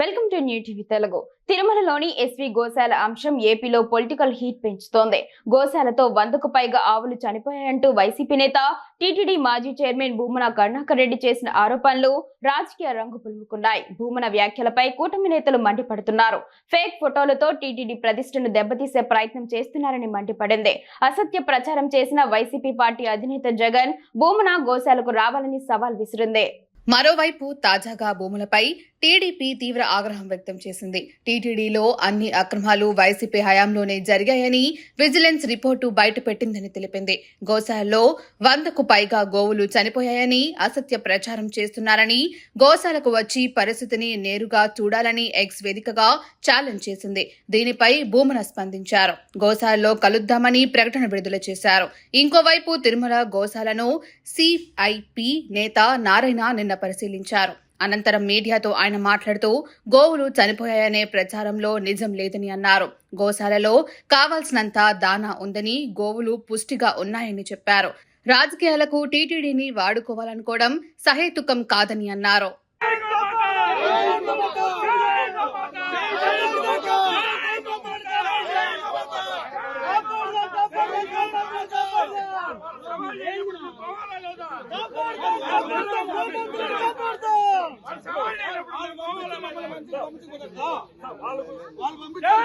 Welcome to new TV Telugu. తిరుమలలోని SV గోశాల అంశం ఏపీలో పొలిటికల్ హీట్ పెంచుతోంది. గోశాలతో వందకు పైగా ఆవులు చనిపోయాయంటూ వైసీపీ నేత టీటీడీ మాజీ చైర్మన్ భూమన కరుణాకర్ రెడ్డి చేసిన ఆరోపణలు రాజకీయ రంగు పులుముకున్నాయి. భూమన వ్యాఖ్యలపై కూటమి నేతలు మండిపడుతున్నారు. ఫేక్ ఫోటోలతో టీటీడీ ప్రతిష్టను దెబ్బతీసే ప్రయత్నం చేస్తున్నారని మండిపడింది. అసత్య ప్రచారం చేసిన వైసీపీ పార్టీ అధినేత జగన్ భూమన గోశాలకు రావాలని సవాల్ విసిరింది. మరోవైపు తాజాగా భూములపై టీడీపీ తీవ్ర ఆగ్రహం వ్యక్తం చేసింది. టీటీడీలో అన్ని అక్రమాలు వైసీపీ హయాంలోనే జరిగాయని విజిలెన్స్ రిపోర్టు బయటపెట్టిందని తెలిపింది. గోశాలలో వందకు పైగా గోవులు చనిపోయాయని అసత్య ప్రచారం చేస్తున్నారని గోశాలకు వచ్చి పరిస్థితిని నేరుగా చూడాలని ఎక్స్ వేదికగా ఛాలెంజ్ చేసింది. దీనిపై భూమన స్పందించారు. గోశాలలో కలుద్దామని ప్రకటన విడుదల చేశారు. ఇంకోవైపు తిరుమల గోశాలను సిఐపి నేత నారాయణ నిన్న పరిశీలించారు. అనంతరం మీడియాతో ఆయన మాట్లాడుతూ గోవులు చనిపోయాయనే ప్రచారంలో నిజం లేదని అన్నారు. గోశాలలో కావాల్సినంత దానా ఉందని గోవులు పుష్టిగా ఉన్నాయని చెప్పారు. రాజకీయాలకు టీటీడీని వాడుకోవాలనుకోవడం సహేతుకం కాదని అన్నారు. వాళ్ళు పంపించారు